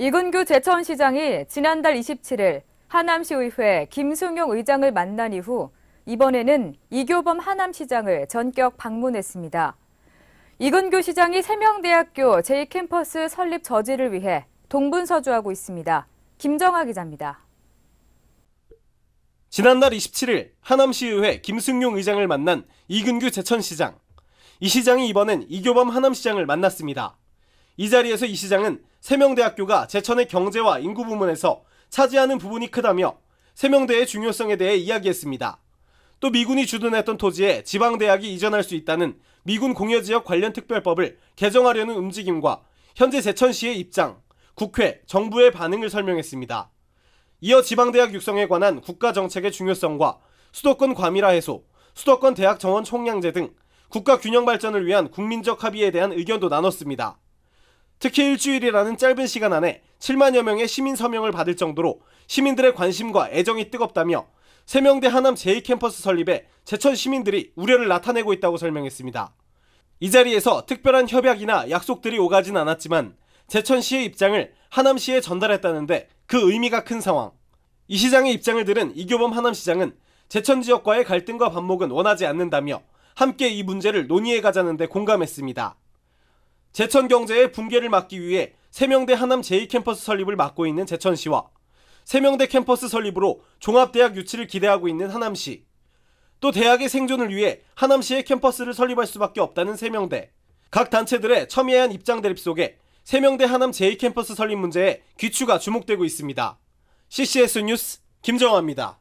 이근규 제천시장이 지난달 27일 하남시의회 김승용 의장을 만난 이후 이번에는 이교범 하남시장을 전격 방문했습니다. 이근규 시장이 세명대학교 제2캠퍼스 설립 저지를 위해 동분서주하고 있습니다. 김정아 기자입니다. 지난달 27일 하남시의회 김승용 의장을 만난 이근규 제천시장. 이 시장이 이번엔 이교범 하남시장을 만났습니다. 이 자리에서 이 시장은 세명대학교가 제천의 경제와 인구 부문에서 차지하는 부분이 크다며 세명대의 중요성에 대해 이야기했습니다. 또 미군이 주둔했던 토지에 지방대학이 이전할 수 있다는 미군 공여지역 관련 특별법을 개정하려는 움직임과 현재 제천시의 입장, 국회, 정부의 반응을 설명했습니다. 이어 지방대학 육성에 관한 국가정책의 중요성과 수도권 과밀화 해소, 수도권 대학 정원 총량제 등 국가 균형 발전을 위한 국민적 합의에 대한 의견도 나눴습니다. 특히 일주일이라는 짧은 시간 안에 7만여 명의 시민 서명을 받을 정도로 시민들의 관심과 애정이 뜨겁다며 세명대 하남 제2캠퍼스 설립에 제천 시민들이 우려를 나타내고 있다고 설명했습니다. 이 자리에서 특별한 협약이나 약속들이 오가진 않았지만 제천시의 입장을 하남시에 전달했다는데 그 의미가 큰 상황. 이 시장의 입장을 들은 이교범 하남시장은 제천 지역과의 갈등과 반목은 원하지 않는다며 함께 이 문제를 논의해 가자는데 공감했습니다. 제천 경제의 붕괴를 막기 위해 세명대 하남 제2캠퍼스 설립을 맡고 있는 제천시와 세명대 캠퍼스 설립으로 종합대학 유치를 기대하고 있는 하남시, 또 대학의 생존을 위해 하남시의 캠퍼스를 설립할 수밖에 없다는 세명대, 각 단체들의 첨예한 입장 대립 속에 세명대 하남 제2캠퍼스 설립 문제에 귀추가 주목되고 있습니다. CCS 뉴스 김정화입니다.